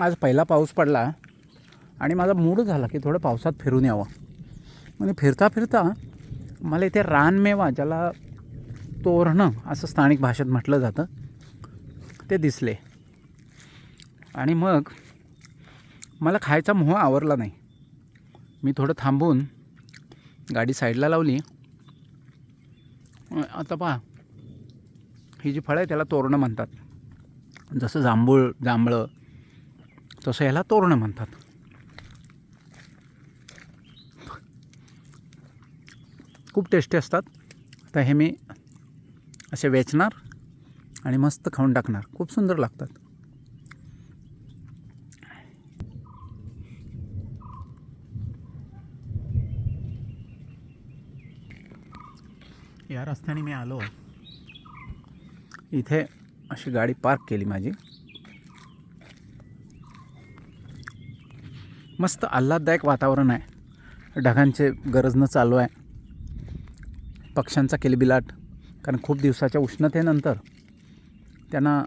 आज पहिला पाऊस पडला आणि माझा मूड झाला की थोडं पावसात फिरून यावं. म्हणजे फिरता फिरता मला इथे रानमेवा ज्याला तोरणं असं स्थानिक भाषेत म्हटलं जातं ते दिसले. आणि मग मला खायचा मोह आवरला नाही. मी थोडं थांबून गाडी साईडला लावली. आता पहा ही जी फळं आहे त्याला तोरणं म्हणतात. जसं जांभूळ जांभळं तसं याला तोरणं म्हणतात. खूप टेस्टी असतात. तर हे मी असे वेचणार आणि मस्त खाऊन टाकणार. खूप सुंदर लागतात. या रस्त्याने मी आलो. इथे अशी गाडी पार्क केली माझी. मस्त आल्हाददायक वातावरण आहे. ढगांचे गरजणं चालू आहे. पक्ष्यांचा किलबिलाट कारण खूप दिवसाच्या उष्णतेनंतर त्यांना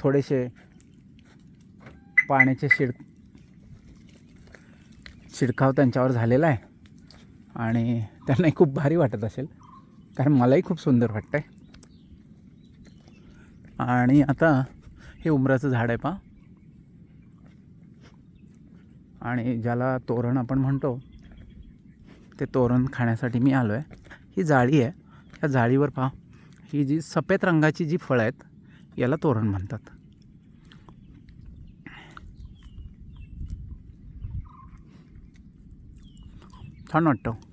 थोडेसे पाण्याचे शिड शिडकाव त्यांच्यावर झालेला आहे. आणि त्यांनाही खूप भारी वाटत असेल कारण मलाही खूप सुंदर वाटतं आहे आणि आता हे उमराचं झाड आहे पा आणि ज्याला तोरण आपण म्हणतो ते तोरण खाण्यासाठी मी आलो आहे ही जाळी आहे. या जाळीवर पहा. ही जी सफेद रंगाची जी फळं आहेत याला तोरण म्हणतात. छान वाटतं हो.